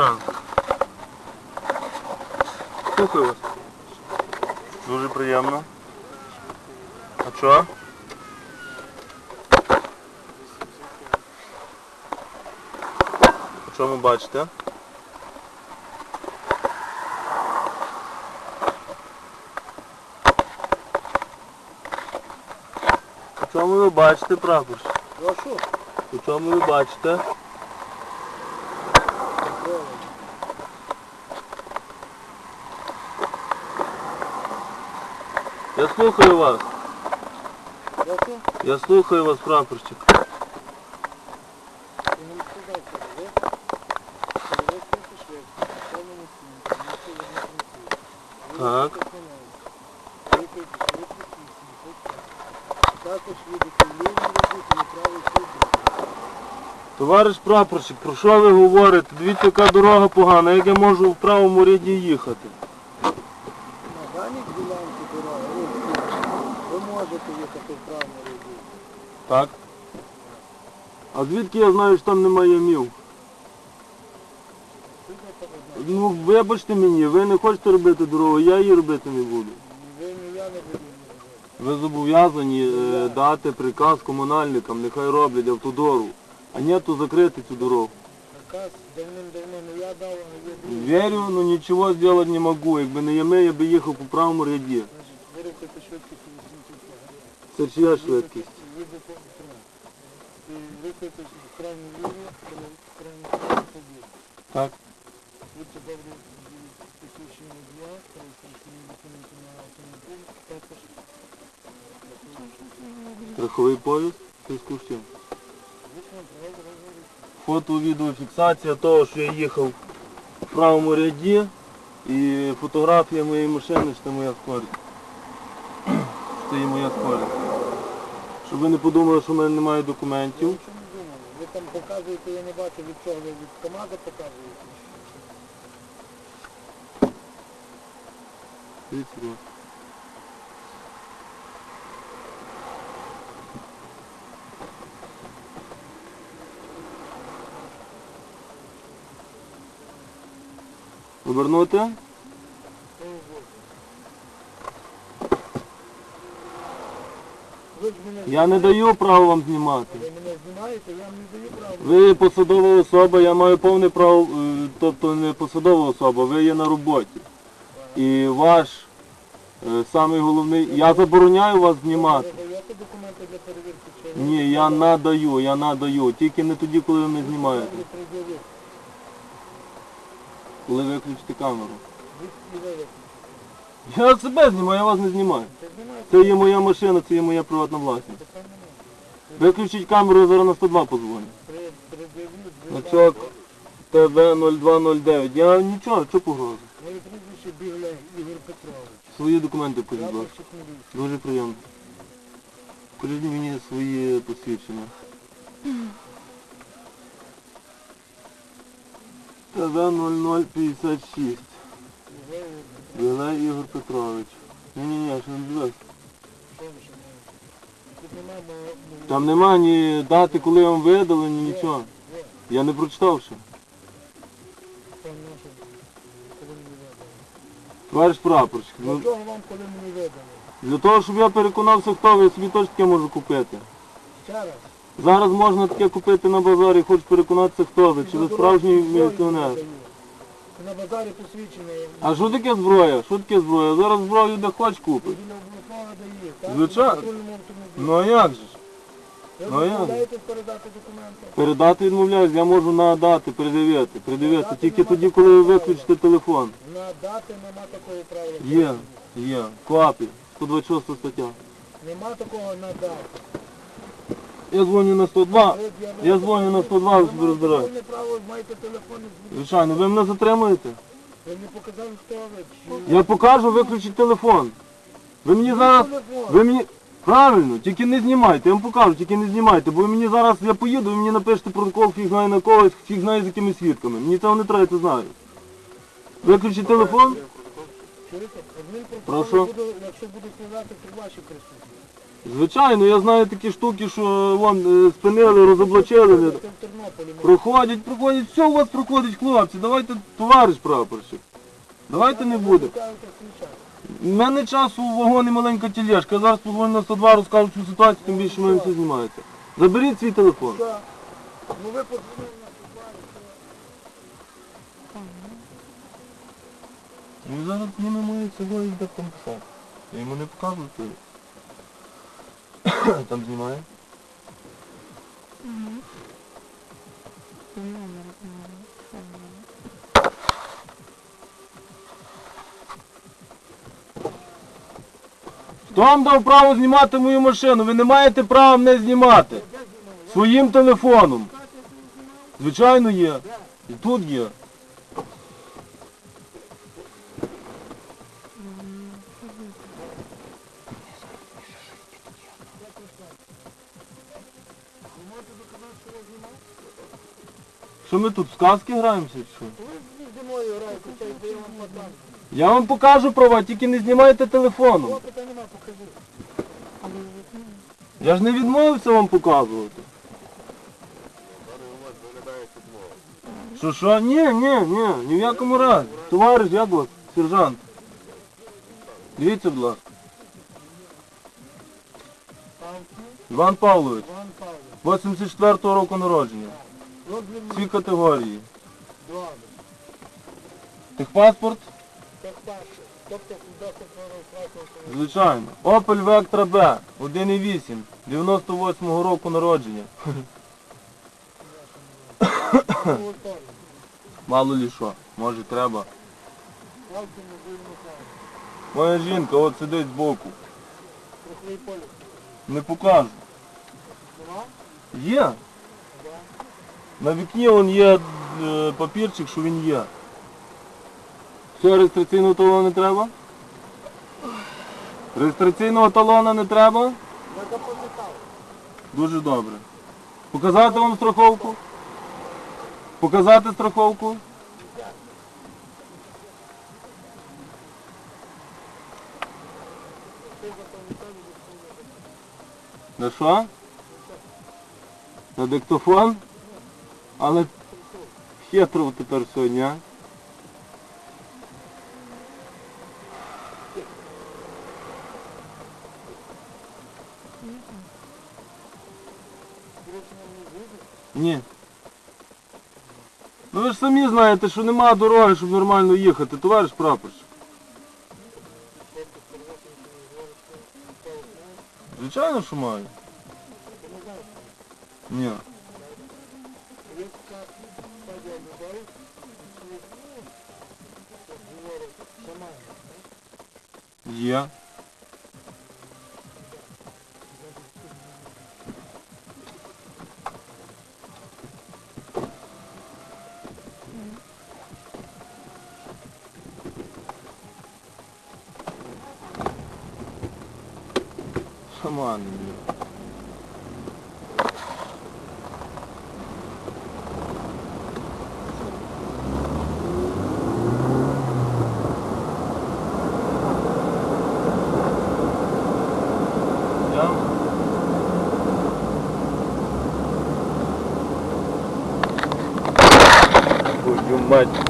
ранку. Слухаю вас. Дуже приємно. А що? Що ви бачите? У чому ви бачите прапорщик? Прошу. У чому ви бачите? Я слухаю вас. Я слухаю вас, прапорщик. Так. зупиняєтесь. Рухаєте швидкість 85. Також їдете в лівому ряду, то правий суд. Товариш прапорщик, про що ви говорите? Дивіться, яка дорога погана, як я можу в правому ряді їхати. На даній ділянці дороги, ви, можете їхати в правому ряду. Так. А звідки я знаю, що там немає мів? Ну, вибачте мені, ви не хочете робити дорогу, я її робити не буду. Ви, ні я не буду. Ви зобов'язані е, дати приказ комунальникам, нехай роблять автодору. А ні, то закрити цю дорогу. Наказ давним-давно, ну я дав, а є другий. Вірю, ну нічого зробити не можу. Якби не я ми, я би їхав по правому ряді. Значить, ви рухаєте швидкість 85. Це чия швидкість? Їдете і рухаєте в крайню ліву, в крайню праву побіг. Так. Будьте добрі, посвідчення водія, реєстраційні документи на автомобіль, також Страховий поліс, зв'язку з чим? звісно, правил дорожнього руху. Фото, відеофіксація того, що я їхав в правому ряді і фотографія моєї машини, що це моя скорість. Це моя скорість. Щоб ви не подумали, що в мене немає документів. Ви там показуєте, я не бачу від чого, ви від КАМАЗа показуєте. Дивіться, мене Я не даю права вам знімати. Ви мене знімаєте, я вам не даю право. Ви посадова особа, я маю повне право, е, тобто не посадова особа, ви є на роботі. І ваш е, самий головний, я забороняю вас Ви знімати. документи для перевірки чи Ні, я надаю, я надаю. Тільки не тоді, коли ви не знімаєте. Коли виключите камеру. Ви і ви. Я себе знімаю, я вас не знімаю. Це є моя машина, це є моя приватна власність. Виключіть камеру, я зараз на 102 позвоню. Значок ТВ0209. Я нічого, що погроза? Свої документи будь ласка. Дуже приємно. Покажіть мені свої посвідчення. ТВ 0056. Ви, Білей Ігор Петрович. Ні-ні-ні, що не дивись. Там нема ні дати, коли вам видали, ні нічого. Я не прочитав ще. Товариш прапорщик, ну, Для чого вам, коли мені видали? для того, щоб я переконався, хто ви, я собі теж можу купити. Ще раз. Зараз можна таке купити на базарі, хочу переконатися, хто ви, чи ви справжній міліціонер. На базарі посвідчення. А що таке зброя? Що таке зброя? Зараз зброю де хоч купить. Так? Звичайно. Ну а як же ж? Ну, я- передати відмовляюсь, я можу надати, придивити, придивити. Тільки тоді, коли ви виключите телефон. Надати нема такого правила. Є, є. Копі. 126 стаття. Нема такого надати. Я дзвоню на 102. Я дзвоню на 102, ви собі Ви розбираєте. право, маєте телефон. Звичайно, ви мене затримуєте? Ви не показали, хто ви. Я покажу, виключіть телефон. Ви мені зараз. Ви мені. Правильно, тільки не знімайте, я вам покажу, тільки не знімайте, бо ви мені зараз я поїду, ви мені напишете протокол, фіг знає на когось, фіг знає з якими свідками. Мені цього не треба, це знаю. Виключіть телефон. Прошу. якщо буду складати, то ваші присутні. Звичайно, я знаю такі штуки, що вон е, спинили, розоблачили. Проходять, проходять, все у вас проходить, хлопці. Давайте, товариш прапорщик. Давайте не буде. У мене часу в вагоні маленька тележка. Я зараз позвоню на 102, розкажу цю ситуацію, тим більше мене все знімаєте. Заберіть свій телефон. Ну зараз зніме моє цього і йде там писати. Я йому не показую. Там знімає. Хто вам дав право знімати мою машину? Ви не маєте права мене знімати. Своїм телефоном. Звичайно є. І тут є. Що ми тут в сказки граємося? чи Що? Ви зі мною граєте, це я вам подам. Я вам покажу права, тільки не знімайте телефоном. Хлопця нема, покажи. Я ж не відмовився вам показувати. Що що? Ні, ні, ні, ні в якому разі. Товариш, як вас? Сержант. Дивіться, будь ласка. Іван Павлович, Іван Павлович. 84-го року народження. Розмір Всі категорії. Добре. Техпаспорт? Так перше. Тобто. Звичайно. Opel Vectra B 1.8 98-го року народження. Мало лі що, може треба. Моя жінка от сидить збоку. Не покажу. Є. На вікні он є е, папірчик, що він є. Все, реєстраційного талону не треба? Реєстраційного талона не треба? Я запам'ятав. Дуже добре. Показати вам страховку? Показати страховку? На що? На диктофон? Але хитро тепер сьогодні, а? Ні. Ну ви ж самі знаєте, що нема дороги, щоб нормально їхати, товариш прапорщик. Звичайно, що маю. Ні. everybody. Yeah. Come on. but